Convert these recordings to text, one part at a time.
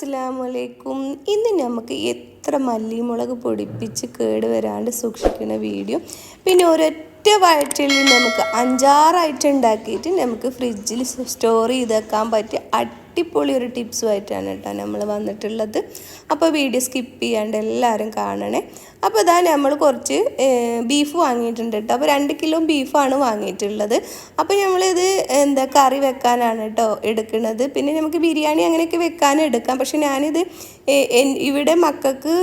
അസ്സാമലൈക്കും ഇന്ന് നമുക്ക് എത്ര മല്ലിമുളക് പൊടിപ്പിച്ച് കേട് വരാണ്ട് സൂക്ഷിക്കുന്ന വീഡിയോ. പിന്നെ ഒരൊറ്റ വയറ്റിൽ നമുക്ക് അഞ്ചാറായിട്ട് ഉണ്ടാക്കിയിട്ട് നമുക്ക് ഫ്രിഡ്ജിൽ സ്റ്റോർ ചെയ്ത് വെക്കാൻ പറ്റിയ അടിപൊളി ഒരു ടിപ്സുമായിട്ടാണ് കേട്ടോ നമ്മൾ വന്നിട്ടുള്ളത്. അപ്പോൾ വീഡിയോ സ്കിപ്പ് ചെയ്യാണ്ട് എല്ലാവരും കാണണേ. അപ്പോൾ ഇതാ നമ്മൾ കുറച്ച് ബീഫ് വാങ്ങിയിട്ടുണ്ട് കേട്ടോ. അപ്പോൾ രണ്ട് കിലോ ബീഫാണ് വാങ്ങിയിട്ടുള്ളത്. അപ്പോൾ നമ്മളിത് എന്താ കറി വെക്കാനാണ് കേട്ടോ എടുക്കുന്നത്. പിന്നെ നമുക്ക് ബിരിയാണി അങ്ങനെയൊക്കെ വെക്കാൻ എടുക്കാം. പക്ഷെ ഞാനിത് ഇവിടെ മക്കൾക്ക്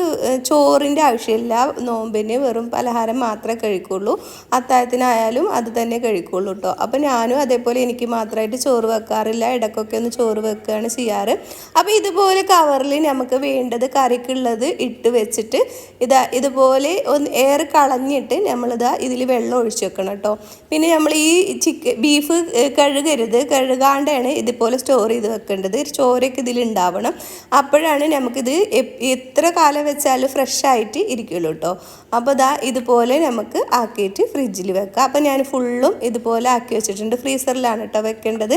ചോറിന്റെ ആവശ്യമില്ല. നോമ്പിന് വെറും പലഹാരം മാത്രമേ കഴിക്കുള്ളൂ. അത്താഴത്തിനായാലും അത് തന്നെ കഴിക്കുള്ളൂ കേട്ടോ. അപ്പോൾ ഞാനും അതേപോലെ എനിക്ക് മാത്രമായിട്ട് ചോറ് വെക്കാറില്ല. ഇടയ്ക്കൊക്കെ ഒന്ന് ചോറ് വെക്കുകയാണ് ചെയ്യാറ്. അപ്പോൾ ഇതുപോലെ കവറിൽ നമുക്ക് വേണ്ടത് കറിക്കുള്ളത് ഇട്ട് വെച്ചിട്ട് ഇതാ ഇതുപോലെ ഒന്ന് എയർ കളഞ്ഞിട്ട് നമ്മളിതാ ഇതിൽ വെള്ളം ഒഴിച്ച് വെക്കണം കേട്ടോ. പിന്നെ നമ്മൾ ഈ ചിക്കൻ ബീഫ് കഴുകരുത്. കഴുകാണ്ടാണ് ഇതുപോലെ സ്റ്റോർ ചെയ്ത് വെക്കേണ്ടത്. ചോരയൊക്കെ ഇതിലുണ്ടാവണം അപ്പോഴാണ് നമുക്കിത് എത്ര കാലം വെച്ചാലും ഫ്രഷ് ആയിട്ട് ഇരിക്കുള്ളൂ കേട്ടോ. അപ്പോൾ ദാ ഇതുപോലെ നമുക്ക് ആക്കിയിട്ട് ഫ്രിഡ്ജിൽ വെക്കാം. അപ്പോൾ ഞാൻ ഫുള്ളും ഇതുപോലെ ആക്കി വെച്ചിട്ടുണ്ട്. ഫ്രീസറിലാണ് കേട്ടോ വെക്കേണ്ടത്.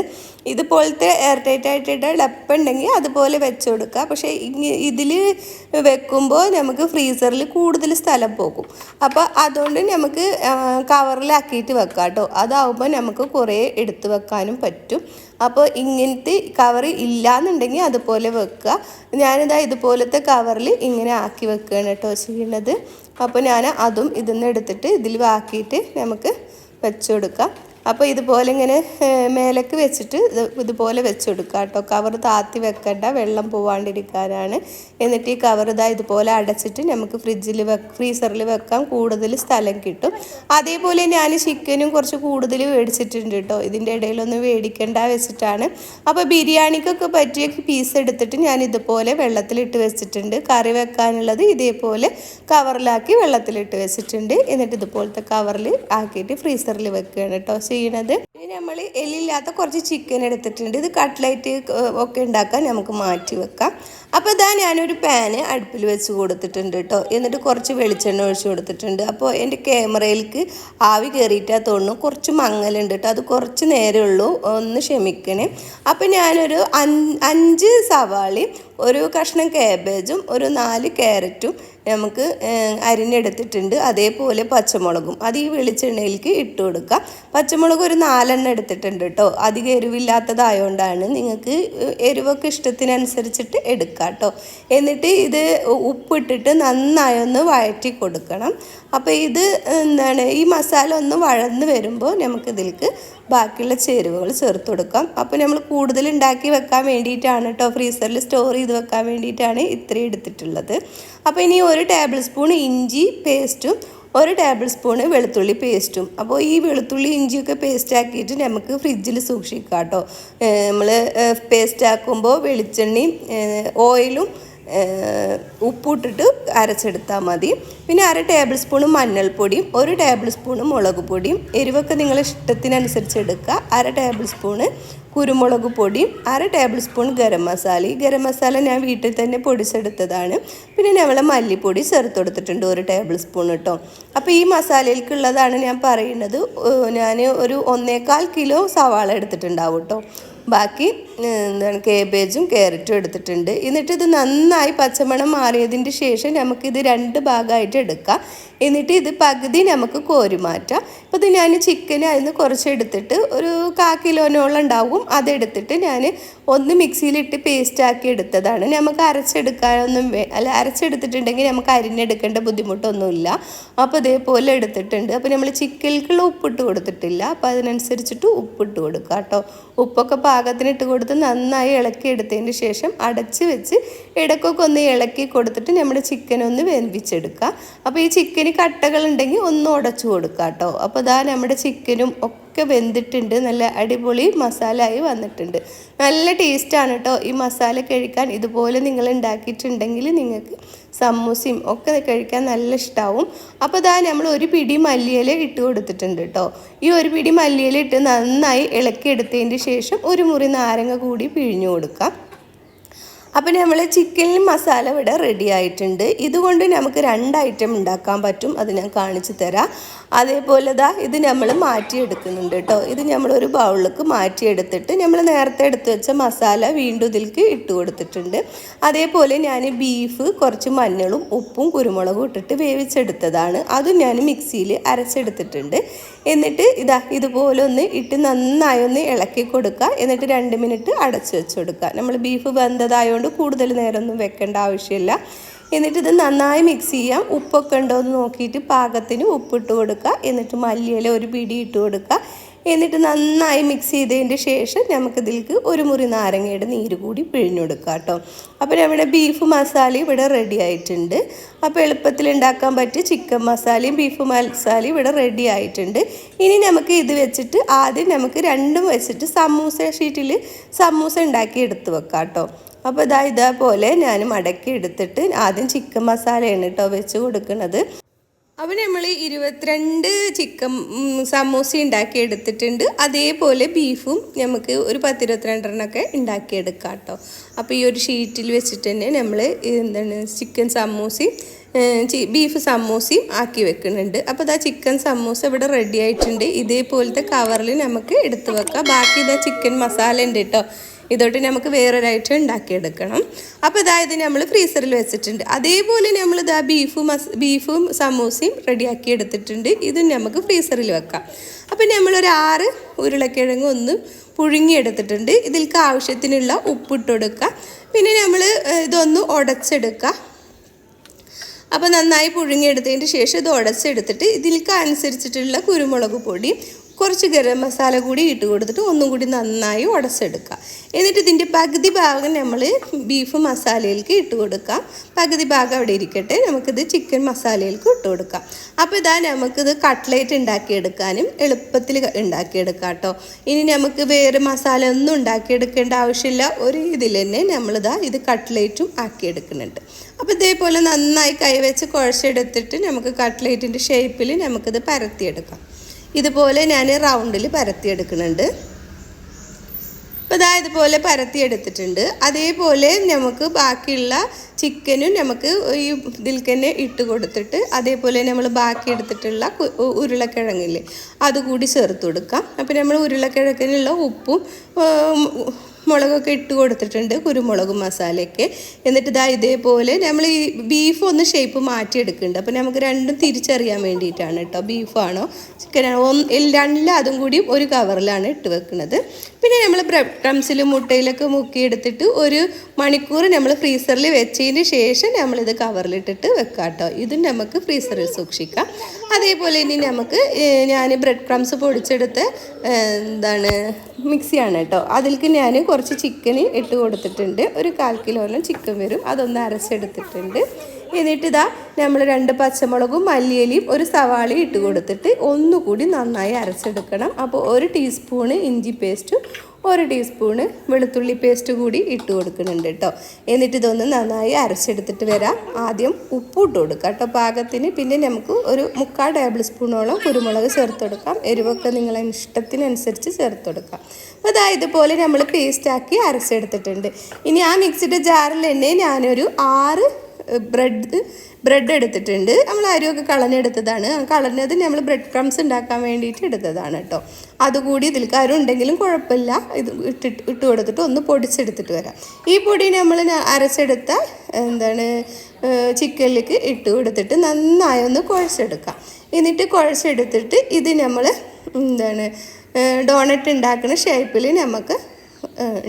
ഇതുപോലത്തെ എയർ ടൈറ്റ് ആയിട്ട് ഡപ്പുണ്ടെങ്കിൽ അതുപോലെ വെച്ച് കൊടുക്കുക പക്ഷേ ഇതിൽ വെക്കുമ്പോൾ നമുക്ക് ഫ്രീസറിൽ കൂടുതൽ സ്ഥലം പോകും. അപ്പോൾ അതുകൊണ്ട് നമുക്ക് കവറിലാക്കിയിട്ട് വെക്കാം കേട്ടോ അതാവുമ്പോൾ നമുക്ക് കുറേ എടുത്തു വെക്കാനും പറ്റും. അപ്പോൾ ഇങ്ങനത്തെ കവർ ഇല്ലയെന്നുണ്ടെങ്കിൽ അതുപോലെ വെക്കുക ഞാനിതാ ഇതുപോലത്തെ കവറിൽ ഇങ്ങനെ ആക്കി വെക്കുകയാണ് കേട്ടോ ചെയ്യുന്നത്. അപ്പോൾ ഞാൻ അതും ഇതിൽ നിന്ന് എടുത്തിട്ട് ഇതിൽ ആക്കിയിട്ട് നമുക്ക് വെച്ചു കൊടുക്കാം. അപ്പോൾ ഇതുപോലെ ഇങ്ങനെ മേലക്ക് വെച്ചിട്ട് ഇത് ഇതുപോലെ വെച്ച് കൊടുക്കുക കേട്ടോ കവർ താത്തി വെക്കണ്ട വെള്ളം പോവാണ്ടിരിക്കാനാണ്. എന്നിട്ട് ഈ കവർ ഇതാ ഇതുപോലെ അടച്ചിട്ട് നമുക്ക് ഫ്രിഡ്ജിൽ വെ ഫ്രീസറിൽ വെക്കാം. കൂടുതൽ സ്ഥലം കിട്ടും. അതേപോലെ ഞാൻ ചിക്കനും കുറച്ച് കൂടുതൽ മേടിച്ചിട്ടുണ്ട് കേട്ടോ ഇതിന്റെ ഇടയിലൊന്നും മേടിക്കണ്ട വെച്ചിട്ടാണ്. അപ്പോൾ ബിരിയാണിക്കൊക്കെ പറ്റിയ പീസ് എടുത്തിട്ട് ഞാൻ ഇതുപോലെ വെള്ളത്തിലിട്ട് വെച്ചിട്ടുണ്ട്. കറി വെക്കാനുള്ളത് ഇതേപോലെ കവറിലാക്കി വെള്ളത്തിലിട്ട് വെച്ചിട്ടുണ്ട്. എന്നിട്ട് ഇതുപോലത്തെ കവറിൽ ആക്കിയിട്ട് ഫ്രീസറിൽ വെക്കുകയാണ് കേട്ടോ ചെയ്യണത്. ഇനി നമ്മൾ എല്ലില്ലാത്ത കുറച്ച് ചിക്കൻ എടുത്തിട്ടുണ്ട്. ഇത് കട്ട്ലൈറ്റ് ഒക്കെ ഉണ്ടാക്കാൻ നമുക്ക് മാറ്റി വെക്കാം. അപ്പോൾ ഇതാ ഞാനൊരു പാന് അടുപ്പിൽ വെച്ച് കൊടുത്തിട്ടുണ്ട് കേട്ടോ. എന്നിട്ട് കുറച്ച് വെളിച്ചെണ്ണ ഒഴിച്ച് കൊടുത്തിട്ടുണ്ട്. അപ്പോൾ എന്റെ ക്യാമറയിലേക്ക് ആവി കയറിയിട്ടാ തോന്നുന്നു കുറച്ച് മങ്ങലുണ്ട് കേട്ടോ. അത് കുറച്ച് നേരമേ ഉള്ളൂ. ഒന്ന് ക്ഷമിക്കണേ. അപ്പോൾ ഞാനൊരു അഞ്ച് സവാളയും ഒരു കഷ്ണം കാബേജും ഒരു നാല് ക്യാരറ്റും നമുക്ക് അരിഞ്ഞെടുത്തിട്ടുണ്ട്. അതേപോലെ പച്ചമുളകും. അത് ഈ വെളിച്ചെണ്ണയിലേക്ക് ഇട്ട് കൊടുക്കാം. പച്ചമുളക് ഒരു നാലെണ്ണം എടുത്തിട്ടുണ്ട് കേട്ടോ അധികം എരിവില്ലാത്തതായതുകൊണ്ടാണ് നിങ്ങൾക്ക് എരിവൊക്കെ ഇഷ്ടത്തിനനുസരിച്ചിട്ട് എടുക്കാം കേട്ടോ എന്നിട്ട് ഇത് ഉപ്പിട്ടിട്ട് നന്നായി ഒന്ന് വഴറ്റി കൊടുക്കണം. അപ്പോൾ ഇത് എന്താണ് ഈ മസാല ഒന്ന് വഴന്ന് വരുമ്പോൾ നമുക്കിതിലേക്ക് ബാക്കിയുള്ള ചേരുവകൾ ചേർത്ത് കൊടുക്കാം. അപ്പോൾ നമ്മൾ കൂടുതൽ ഉണ്ടാക്കി വെക്കാൻ വേണ്ടിയിട്ടാണ് കേട്ടോ ഫ്രീസറിൽ സ്റ്റോർ ചെയ്ത് വെക്കാൻ വേണ്ടിയിട്ടാണ് ഇത്രയും എടുത്തിട്ടുള്ളത്. അപ്പോൾ ഇനി ഒരു ടേബിൾ സ്പൂൺ ഇഞ്ചി പേസ്റ്റും ഒരു ടേബിൾ സ്പൂണ് വെളുത്തുള്ളി പേസ്റ്റും അപ്പോൾ ഈ വെളുത്തുള്ളി ഇഞ്ചിയൊക്കെ പേസ്റ്റ് ആക്കിയിട്ട് നമുക്ക് ഫ്രിഡ്ജിൽ സൂക്ഷിക്കാം കേട്ടോ. നമ്മൾ പേസ്റ്റ് ആക്കുമ്പോൾ വെളിച്ചെണ്ണയും ഓയിലും ഉപ്പിട്ടിട്ട് അരച്ചെടുത്താൽ മതി. പിന്നെ അര ടേബിൾ സ്പൂൺ മഞ്ഞൾപ്പൊടിയും ഒരു ടേബിൾ സ്പൂൺ മുളക് പൊടിയും എരിവൊക്കെ നിങ്ങളെ ഇഷ്ടത്തിനനുസരിച്ച് എടുക്കുക. അര ടേബിൾ സ്പൂണ് കുരുമുളക് പൊടിയും അര ടേബിൾ സ്പൂൺ ഗരം മസാല. ഈ ഗരം മസാല ഞാൻ വീട്ടിൽ തന്നെ പൊടിച്ചെടുത്തതാണ്. പിന്നെ നമ്മൾ മല്ലിപ്പൊടി ചേർത്ത് കൊടുത്തിട്ടുണ്ട് ഒരു ടേബിൾ സ്പൂൺ കേട്ടോ അപ്പോൾ ഈ മസാലയിലേക്കുള്ളതാണ് ഞാൻ പറയുന്നത്. ഞാൻ ഒരു ഒന്നേകാൽ കിലോ സവാള എടുത്തിട്ടുണ്ടാവും കേട്ടോ ബാക്കി എന്താണ് കേബേജും കാരറ്റും എടുത്തിട്ടുണ്ട്. എന്നിട്ട് ഇത് നന്നായി പച്ചമണം മാറിയതിന് ശേഷം നമുക്കിത് രണ്ട് ഭാഗമായിട്ട് എടുക്കാം. എന്നിട്ട് ഇത് പകുതി നമുക്ക് കോരി മാറ്റാം. ഇത് ഞാൻ ചിക്കൻ അതിന് കുറച്ച് എടുത്തിട്ട് ഒരു കാ കിലോനോളം ഉണ്ടാവും. അതെടുത്തിട്ട് ഞാൻ ഒന്ന് മിക്സിയിലിട്ട് പേസ്റ്റാക്കി എടുത്തതാണ്. നമുക്ക് അരച്ചെടുക്കാനൊന്നും വേ അല്ല അരച്ചെടുത്തിട്ടുണ്ടെങ്കിൽ നമുക്ക് അരിഞ്ഞെടുക്കേണ്ട ബുദ്ധിമുട്ടൊന്നുമില്ല. അപ്പോൾ ഇതേപോലെ എടുത്തിട്ടുണ്ട്. അപ്പോൾ നമ്മൾ ചിക്കനിലേക്കുള്ള ഉപ്പിട്ട് കൊടുത്തിട്ടില്ല. അപ്പോൾ അതിനനുസരിച്ചിട്ട് ഉപ്പിട്ട് കൊടുക്കുക കേട്ടോ. ഉപ്പൊക്കെ പാകത്തിന് ഇട്ട് കൊടുത്ത് നന്നായി ഇളക്കി എടുത്തതിന് ശേഷം അടച്ച് വെച്ച് ഇടക്കൊക്കെ ഒന്ന് ഇളക്കി കൊടുത്തിട്ട് നമ്മുടെ ചിക്കൻ ഒന്ന് വേവിച്ചെടുക്കുക. അപ്പോൾ ഈ ചിക്കന് കട്ടകളുണ്ടെങ്കിൽ ഒന്ന് ഉടച്ചു കൊടുക്കുക കേട്ടോ. അപ്പോൾ ഇതാ നമ്മുടെ ചിക്കനും ഒക്കെ വെന്തിട്ടുണ്ട്. നല്ല അടിപൊളി മസാല ആയി വന്നിട്ടുണ്ട്. നല്ല ടേസ്റ്റാണ് കേട്ടോ ഈ മസാല കഴിക്കാൻ. ഇതുപോലെ നിങ്ങൾ ഉണ്ടാക്കിയിട്ടുണ്ടെങ്കിൽ നിങ്ങൾക്ക് സമൂസയും ഒക്കെ കഴിക്കാൻ നല്ല ഇഷ്ടമാവും അപ്പോൾ ഇതാ നമ്മൾ ഒരു പിടി മല്ലിയില ഇട്ട് കൊടുത്തിട്ടുണ്ട് കേട്ടോ ഈ ഒരു പിടി മല്ലിയില ഇട്ട് നന്നായി ഇളക്കി എടുത്തതിന് ശേഷം ഒരു മുറി നാരങ്ങ കൂടി പിഴിഞ്ഞു കൊടുക്കാം. അപ്പോൾ നമ്മൾ ചിക്കൻ മസാല ഇവിടെ റെഡി ആയിട്ടുണ്ട്. ഇതുകൊണ്ട് നമുക്ക് രണ്ട് ഐറ്റം ഉണ്ടാക്കാൻ പറ്റും. അത് ഞാൻ കാണിച്ചു തരാം. അതേപോലെ ദാ ഇത് നമ്മൾ മാറ്റിയെടുക്കുന്നുണ്ട് കേട്ടോ. ഇത് നമ്മൾ നമ്മളൊരു ബൗളിലേക്ക് മാറ്റിയെടുത്തിട്ട് നമ്മൾ നേരത്തെ എടുത്തു വെച്ച മസാല വീണ്ടും ഇതിലേക്ക് ഇട്ട് കൊടുത്തിട്ടുണ്ട്. അതേപോലെ ഞാൻ ബീഫ് കുറച്ച് മഞ്ഞളും ഉപ്പും കുരുമുളകും ഇട്ടിട്ട് വേവിച്ചെടുത്തതാണ്. അതും ഞാൻ മിക്സിയിൽ അരച്ചെടുത്തിട്ടുണ്ട്. എന്നിട്ട് ഇതാ ഇതുപോലെ ഒന്ന് ഇട്ട് നന്നായി ഒന്ന് ഇളക്കി കൊടുക്കുക. എന്നിട്ട് രണ്ട് മിനിറ്റ് അടച്ചു വെച്ച് കൊടുക്കുക. നമ്മൾ ബീഫ് വെന്തതായതുകൊണ്ട് കൂടുതൽ നേരമൊന്നും വെക്കേണ്ട ആവശ്യമില്ല. എന്നിട്ട് ഇത് നന്നായി മിക്സ് ചെയ്യാം. ഉപ്പൊക്കെ ഉണ്ടോ എന്ന് നോക്കിയിട്ട് പാകത്തിന് ഉപ്പിട്ട് കൊടുക്കുക. എന്നിട്ട് മല്ലിയില ഒരു പിടി ഇട്ട് കൊടുക്കുക. എന്നിട്ട് നന്നായി മിക്സ് ചെയ്തതിന്റെ ശേഷം നമുക്കിതിലേക്ക് ഒരു മുറി നാരങ്ങയുടെ നീര് കൂടി പിഴിഞ്ഞു കൊടുക്കുക കേട്ടോ. അപ്പോൾ നമ്മുടെ ബീഫ് മസാല ഇവിടെ റെഡി ആയിട്ടുണ്ട്. അപ്പോൾ എളുപ്പത്തിൽ ഉണ്ടാക്കാൻ പറ്റിയ ചിക്കൻ മസാലയും ബീഫ് മസാലയും ഇവിടെ റെഡി ആയിട്ടുണ്ട്. ഇനി നമുക്ക് ഇത് വെച്ചിട്ട് ആദ്യം നമുക്ക് രണ്ടും വെച്ചിട്ട് സമൂസ ഷീറ്റിൽ സമൂസ ഉണ്ടാക്കി എടുത്ത് വെക്കാം കേട്ടോ. അപ്പോൾ ഇതാ ഇതേപോലെ ഞാൻ മടക്കി എടുത്തിട്ട് ആദ്യം ചിക്കൻ മസാലയാണ് കേട്ടോ വെച്ച് കൊടുക്കുന്നത് അപ്പോൾ നമ്മൾ ഇരുപത്തിരണ്ട് ചിക്കൻ സമൂസ ഉണ്ടാക്കി എടുത്തിട്ടുണ്ട്. അതേപോലെ ബീഫും നമുക്ക് ഒരു പത്തിരുപത്തിരണ്ടെണ്ണമൊക്കെ ഉണ്ടാക്കിയെടുക്കാം കേട്ടോ അപ്പോൾ ഈ ഒരു ഷീറ്റിൽ വെച്ചിട്ട് തന്നെ നമ്മൾ എന്താണ് ചിക്കൻ സമൂസയും ബീഫ് സമൂസയും ആക്കി വെക്കുന്നുണ്ട്. അപ്പോൾ ഇതാ ചിക്കൻ സമൂസ ഇവിടെ റെഡി ആയിട്ടുണ്ട്. ഇതേപോലത്തെ കവറിൽ നമുക്ക് എടുത്ത് വെക്കാം. ബാക്കി ഇതാ ചിക്കൻ മസാല ഉണ്ട് കേട്ടോ ഇതോട്ട് നമുക്ക് വേറൊരായിട്ട് ഉണ്ടാക്കിയെടുക്കണം. അപ്പോൾ ഇതായത് നമ്മൾ ഫ്രീസറിൽ വെച്ചിട്ടുണ്ട്. അതേപോലെ നമ്മൾ ഇതാ ബീഫും ബീഫും സമൂസയും റെഡിയാക്കി എടുത്തിട്ടുണ്ട്. ഇതും നമുക്ക് ഫ്രീസറിൽ വെക്കാം. അപ്പോൾ നമ്മളൊരു ആറ് ഉരുളക്കിഴങ്ങ് ഒന്ന് പുഴുങ്ങിയെടുത്തിട്ടുണ്ട്. ഇതിൽക്ക് ആവശ്യത്തിനുള്ള ഉപ്പിട്ട് കൊടുക്കുക പിന്നെ നമ്മൾ ഇതൊന്ന് ഉടച്ചെടുക്കുക അപ്പോൾ നന്നായി പുഴുങ്ങിയെടുത്തതിന് ശേഷം ഇത് ഉടച്ചെടുത്തിട്ട് ഇതിലേക്ക് അനുസരിച്ചിട്ടുള്ള കുരുമുളക് പൊടി കുറച്ച് ഗരം മസാല കൂടി ഇട്ട് കൊടുത്തിട്ട് ഒന്നും കൂടി നന്നായി ഉടച്ചെടുക്കുക. എന്നിട്ട് ഇതിന്റെ പകുതി ഭാഗം നമ്മൾ ബീഫ് മസാലയിലേക്ക് ഇട്ട് കൊടുക്കാം പകുതി ഭാഗം അവിടെ ഇരിക്കട്ടെ. നമുക്കിത് ചിക്കൻ മസാലയിലേക്ക് ഇട്ട് കൊടുക്കാം അപ്പോൾ ഇതാ നമുക്കിത് കട്ട്ലേറ്റ് ഉണ്ടാക്കിയെടുക്കാനും എളുപ്പത്തിൽ ഉണ്ടാക്കിയെടുക്കാം കേട്ടോ. ഇനി നമുക്ക് വേറെ മസാല ഒന്നും ഉണ്ടാക്കിയെടുക്കേണ്ട ആവശ്യമില്ല. ഒരു ഇതിൽ തന്നെ നമ്മളിതാ ഇത് കട്ട്ലേറ്റും ആക്കിയെടുക്കുന്നുണ്ട്. അപ്പോൾ ഇതേപോലെ നന്നായി കൈവച്ച് കുഴച്ചെടുത്തിട്ട് നമുക്ക് കട്ട്ലേറ്റിന്റെ ഷേപ്പിൽ നമുക്കിത് പരത്തിയെടുക്കാം. ഇതുപോലെ ഞാൻ റൗണ്ടിൽ പരത്തിയെടുക്കുന്നുണ്ട്. അപ്പോൾ ഇതാ ഇതുപോലെ പരത്തിയെടുത്തിട്ടുണ്ട്. അതേപോലെ നമുക്ക് ബാക്കിയുള്ള ചിക്കനും നമുക്ക് ഈ ഇതിൽ തന്നെ ഇട്ട് കൊടുത്തിട്ട് അതേപോലെ നമ്മൾ ബാക്കി എടുത്തിട്ടുള്ള ഉരുളക്കിഴങ്ങില്ലേ അതുകൂടി ചേർത്ത് കൊടുക്കാം. അപ്പോൾ നമ്മൾ ഉരുളക്കിഴങ്ങിനുള്ള ഉപ്പും മുളകൊക്കെ ഇട്ട് കൊടുത്തിട്ടുണ്ട് കുരുമുളകും മസാലയൊക്കെ. എന്നിട്ട് ഇതാ ഇതേപോലെ നമ്മൾ ഈ ബീഫ് ഒന്ന് ഷേപ്പ് മാറ്റിയെടുക്കുന്നുണ്ട്. അപ്പോൾ നമുക്ക് രണ്ടും തിരിച്ചറിയാൻ വേണ്ടിയിട്ടാണ് കേട്ടോ ബീഫാണോ ചിക്കനാണോ അതും കൂടി ഒരു കവറിലാണ് ഇട്ട് വെക്കുന്നത്. പിന്നെ നമ്മൾ ബ്രെഡ് മുട്ടയിലൊക്കെ മുക്കിയെടുത്തിട്ട് ഒരു മണിക്കൂർ നമ്മൾ ഫ്രീസറിൽ വെച്ചതിന് ശേഷം നമ്മളിത് കവറിലിട്ടിട്ട് വെക്കാം കേട്ടോ ഇതും നമുക്ക് ഫ്രീസറിൽ സൂക്ഷിക്കാം. അതേപോലെ ഇനി നമുക്ക് ഞാൻ ബ്രെഡ് ക്രംസ് പൊടിച്ചെടുത്ത് എന്താണ് മിക്സിയാണ് കേട്ടോ. അതിലേക്ക് ഞാൻ കുറച്ച് ചിക്കൻ ഇട്ട് കൊടുത്തിട്ടുണ്ട്. ഒരു കാൽ കിലോയിലും ചിക്കൻ വരും. അതൊന്ന് അരച്ചെടുത്തിട്ടുണ്ട്. എന്നിട്ട് ഇതാ നമ്മൾ രണ്ട് പച്ചമുളകും മല്ലിയലിയും ഒരു സവാളയും ഇട്ട് കൊടുത്തിട്ട് ഒന്നുകൂടി നന്നായി അരച്ചെടുക്കണം. അപ്പോൾ ഒരു ടീസ്പൂണ് ഇഞ്ചി പേസ്റ്റും ഒരു ടീസ്പൂണ് വെളുത്തുള്ളി പേസ്റ്റ് കൂടി ഇട്ട് കൊടുക്കുന്നുണ്ട് കേട്ടോ. എന്നിട്ട് ഇതൊന്ന് നന്നായി അരച്ചെടുത്തിട്ട് വരാം. ആദ്യം ഉപ്പ് ഇട്ട് കൊടുക്കാം കേട്ടോ പാകത്തിന്. പിന്നെ നമുക്ക് ഒരു മുക്കാൽ ടേബിൾ സ്പൂണോളം കുരുമുളക് ചേർത്ത് കൊടുക്കാം. എരിവൊക്കെ നിങ്ങളെ ഇഷ്ടത്തിനനുസരിച്ച് ചേർത്ത് കൊടുക്കാം. അപ്പോൾ അതാ ഇതുപോലെ നമ്മൾ പേസ്റ്റാക്കി അരച്ചെടുത്തിട്ടുണ്ട്. ഇനി ആ മിക്സിയുടെ ജാറിൽ തന്നെ ഞാനൊരു ആറ് ബ്രെഡ് ബ്രെഡ് എടുത്തിട്ടുണ്ട്. നമ്മൾ അരിയൊക്കെ കളഞ്ഞെടുത്തതാണ് കളഞ്ഞത് നമ്മൾ ബ്രെഡ് ക്രംസ് ഉണ്ടാക്കാൻ വേണ്ടിയിട്ട് എടുത്തതാണ് കേട്ടോ. അതുകൂടി ഇതിൽ കാര്യം ഉണ്ടെങ്കിലും കുഴപ്പമില്ല. ഇത് ഇട്ടിട്ട് ഇട്ട് കൊടുത്തിട്ട് ഒന്ന് പൊടിച്ചെടുത്തിട്ട് വരാം. ഈ പൊടി നമ്മൾ അരച്ചെടുത്ത എന്താണ് ചിക്കനിലേക്ക് ഇട്ട് കൊടുത്തിട്ട് നന്നായി ഒന്ന് കുഴച്ചെടുക്കാം. എന്നിട്ട് കുഴച്ചെടുത്തിട്ട് ഇത് നമ്മൾ എന്താണ് ഡോണറ്റ് ഉണ്ടാക്കുന്ന ഷേപ്പിൽ നമുക്ക്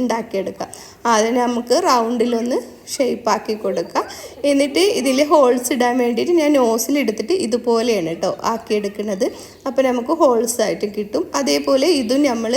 ഉണ്ടാക്കിയെടുക്കാം. ആദ്യം നമുക്ക് റൗണ്ടിലൊന്ന് ഷേപ്പാക്കി കൊടുക്കാം എന്നിട്ട് ഇതിൽ ഹോൾസ് ഇടാൻ വേണ്ടിയിട്ട് ഞാൻ നോസിൽ എടുത്തിട്ട് ഇതുപോലെയാണ് കേട്ടോ ആക്കിയെടുക്കുന്നത്. അപ്പോൾ നമുക്ക് ഹോൾസ് ആയിട്ട് കിട്ടും. അതേപോലെ ഇതും നമ്മൾ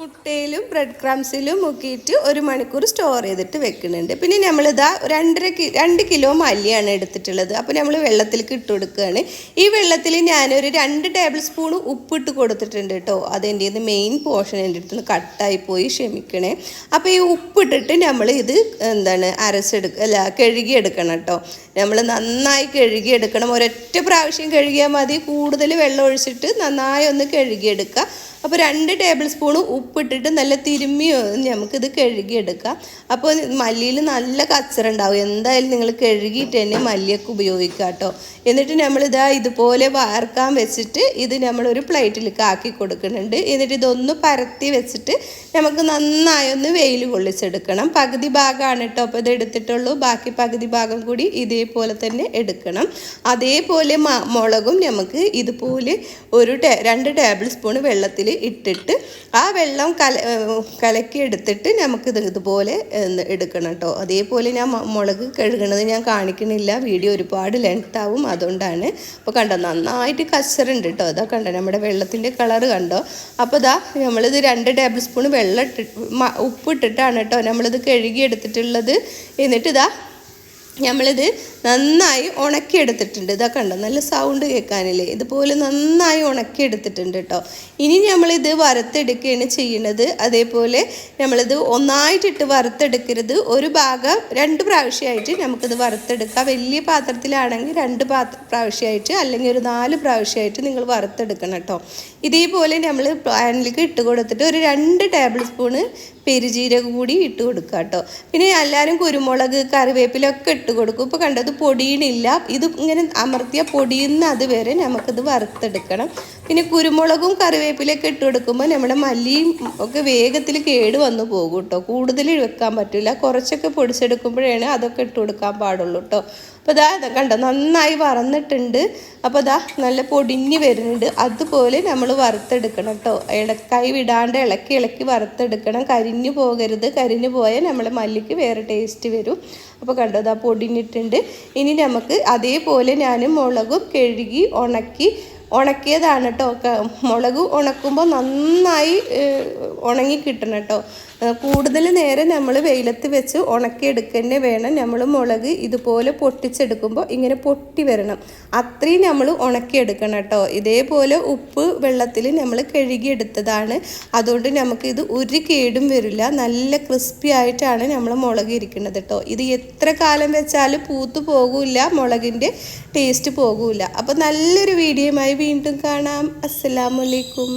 മുട്ടയിലും ബ്രെഡ് ക്രംസിലും മുക്കിയിട്ട് ഒരു മണിക്കൂർ സ്റ്റോർ ചെയ്തിട്ട് വെക്കുന്നുണ്ട്. പിന്നെ നമ്മളിതാ രണ്ടര കി രണ്ട് കിലോ മല്ലിയാണ് എടുത്തിട്ടുള്ളത്. അപ്പോൾ നമ്മൾ വെള്ളത്തിലേക്ക് ഇട്ട് കൊടുക്കുകയാണ്. ഈ വെള്ളത്തിൽ ഞാനൊരു രണ്ട് ടേബിൾ സ്പൂൺ ഉപ്പിട്ട് കൊടുത്തിട്ടുണ്ട് കേട്ടോ അതെന്റെ ഇത് മെയിൻ പോർഷൻ എന്റെ അടുത്ത് നിന്ന് കട്ടായി പോയി ക്ഷമിക്കണേ. അപ്പോൾ ഈ ഉപ്പിട്ടിട്ട് നമ്മൾ ഇത് എന്താണ് അരച്ചെടുക്ക അല്ല കഴുകിയെടുക്കണം കേട്ടോ നമ്മൾ നന്നായി കഴുകിയെടുക്കണം. ഒരൊറ്റ പ്രാവശ്യം കഴുകിയാൽ മതി. കൂടുതൽ വെള്ളം ഒഴിച്ചിട്ട് നന്നായി ഒന്ന് കഴുകിയെടുക്കുക അപ്പോൾ രണ്ട് ടേബിൾ സ്പൂൺ ഉപ്പിട്ടിട്ട് നല്ല തിരുമ്മി നമുക്കിത് കഴുകിയെടുക്കാം. അപ്പോൾ മല്ലിയിൽ നല്ല കച്ചറ ഉണ്ടാവും. എന്തായാലും നിങ്ങൾ കഴുകിയിട്ട് തന്നെ മല്ലിയൊക്കെ ഉപയോഗിക്കുക കേട്ടോ. എന്നിട്ട് നമ്മളിതാ ഇതുപോലെ വാർക്കാൻ വെച്ചിട്ട് ഇത് നമ്മളൊരു പ്ലേറ്റിലേക്ക് ആക്കി കൊടുക്കുന്നുണ്ട്. എന്നിട്ട് ഇതൊന്ന് പരത്തി വെച്ചിട്ട് നമുക്ക് നന്നായി ഒന്ന് വെയിൽ കൊള്ളിച്ചെടുക്കണം. പകുതി ഭാഗമാണ് കേട്ടോ അപ്പോൾ ഇത് എടുത്തിട്ടുള്ളൂ. ബാക്കി പകുതി ഭാഗം കൂടി ഇതേപോലെ തന്നെ എടുക്കണം. അതേപോലെ മുളകും നമുക്ക് ഇതുപോലെ ഒരു ടേ രണ്ട് ടേബിൾ സ്പൂൺ വെള്ളത്തിൽ ഇട്ടിട്ട് ആ വെള്ളം കല കലക്കി എടുത്തിട്ട് നമുക്കിത് ഇതുപോലെ എടുക്കണം കേട്ടോ. അതേപോലെ ഞാൻ മുളക് കഴുകണത് ഞാൻ കാണിക്കണില്ല. വീഡിയോ ഒരുപാട് ലെങ്ത് ആവും അതുകൊണ്ടാണ്. അപ്പോൾ കണ്ടോ നന്നായിട്ട് കച്ചറുണ്ട് കേട്ടോ. അതാ കണ്ടോ നമ്മുടെ വെള്ളത്തിന്റെ കളറ് കണ്ടോ? അപ്പോൾ ഇതാ നമ്മളിത് രണ്ട് ടേബിൾ സ്പൂൺ വെള്ളം ഇട്ടിട്ട് ഉപ്പിട്ടിട്ടാണ് കേട്ടോ നമ്മളിത് കഴുകിയെടുത്തിട്ടുള്ളത്. എന്നിട്ടിതാ നമ്മളിത് നന്നായി ഉണക്കിയെടുത്തിട്ടുണ്ട്. ഇതാ കണ്ടോ? നല്ല സൗണ്ട് കേൾക്കാനില്ലേ? ഇതുപോലെ നന്നായി ഉണക്കിയെടുത്തിട്ടുണ്ട് കേട്ടോ ഇനി നമ്മളിത് വറുത്തെടുക്കുകയാണ് ചെയ്യുന്നത് അതേപോലെ നമ്മളിത് ഒന്നായിട്ടിട്ട് വറുത്തെടുക്കരുത്. ഒരു ഭാഗം രണ്ട് പ്രാവശ്യമായിട്ട് നമുക്കിത് വറുത്തെടുക്കാം. വലിയ പാത്രത്തിലാണെങ്കിൽ രണ്ട് പാത്ര പ്രാവശ്യമായിട്ട് അല്ലെങ്കിൽ ഒരു നാല് പ്രാവശ്യമായിട്ട് നിങ്ങൾ വറുത്തെടുക്കണം കേട്ടോ ഇതേപോലെ നമ്മൾ പാനിലേക്ക് ഇട്ട് കൊടുത്തിട്ട് ഒരു രണ്ട് ടേബിൾ സ്പൂണ് പെരുജീരകം കൂടി ഇട്ട് കൊടുക്കുക കേട്ടോ. പിന്നെ എല്ലാവരും കുരുമുളക് കറിവേപ്പിലൊക്കെ ഇട്ട് കൊടുക്കും. ഇപ്പോൾ കണ്ടത് പൊടിയണില്ല. ഇത് ഇങ്ങനെ അമർത്തിയ പൊടിയുന്ന അത് വരെ നമുക്കിത് വറുത്തെടുക്കണം. പിന്നെ കുരുമുളകും കറിവേപ്പിലൊക്കെ ഇട്ട് കൊടുക്കുമ്പോൾ നമ്മുടെ മല്ലിയും ഒക്കെ വേഗത്തിൽ കേട് വന്നു പോകും കേട്ടോ കൂടുതൽ വെക്കാൻ പറ്റില്ല കുറച്ചൊക്കെ പൊടിച്ചെടുക്കുമ്പോഴാണ് അതൊക്കെ ഇട്ട് കൊടുക്കാൻ പാടുള്ളൂ കേട്ടോ അപ്പോൾ ഇതാ കണ്ടോ? നന്നായി വറന്നിട്ടുണ്ട്. അപ്പോൾ ഇതാ നല്ല പൊടിഞ്ഞ് വരുന്നുണ്ട്. അതുപോലെ നമ്മൾ വറുത്തെടുക്കണം കേട്ടോ ഇളക്കായി വിടാണ്ട് ഇളക്കി ഇളക്കി വറുത്തെടുക്കണം. കരിഞ്ഞു പോകരുത്. കരിഞ്ഞു പോയാൽ നമ്മളെ മല്ലിക്ക് വേറെ ടേസ്റ്റ് വരും. അപ്പോൾ കണ്ടോ? ഇതാ പൊടിഞ്ഞിട്ടുണ്ട്. ഇനി നമുക്ക് അതേപോലെ ഞാൻ മുളകും കഴുകി ഉണക്കി ഉണക്കിയതാണ് കേട്ടോ മുളക് ഉണക്കുമ്പോൾ നന്നായി ഉണങ്ങി കിട്ടണം കേട്ടോ കൂടുതൽ നേരം നമ്മൾ വെയിലത്ത് വെച്ച് ഉണക്കിയെടുക്കന്നെ വേണം. നമ്മൾ മുളക് ഇതുപോലെ പൊട്ടിച്ചെടുക്കുമ്പോൾ ഇങ്ങനെ പൊട്ടി വരണം. അത്രയും നമ്മൾ ഉണക്കിയെടുക്കണം കേട്ടോ. ഇതേപോലെ ഉപ്പ് വെള്ളത്തിൽ നമ്മൾ കഴുകിയെടുത്തതാണ് അതുകൊണ്ട് നമുക്ക് ഇത് ഒരു കേടും വരില്ല. നല്ല ക്രിസ്പി ആയിട്ടാണ് നമ്മൾ മുളക് ഇരിക്കുന്നത് കേട്ടോ. ഇത് എത്ര കാലം വെച്ചാലും പൂത്തു പോകില്ല. മുളകിന്റെ ടേസ്റ്റ് പോകില്ല. അപ്പോൾ നല്ലൊരു വീഡിയോയുമായി വീണ്ടും കാണാം. അസ്സലാമലൈക്കും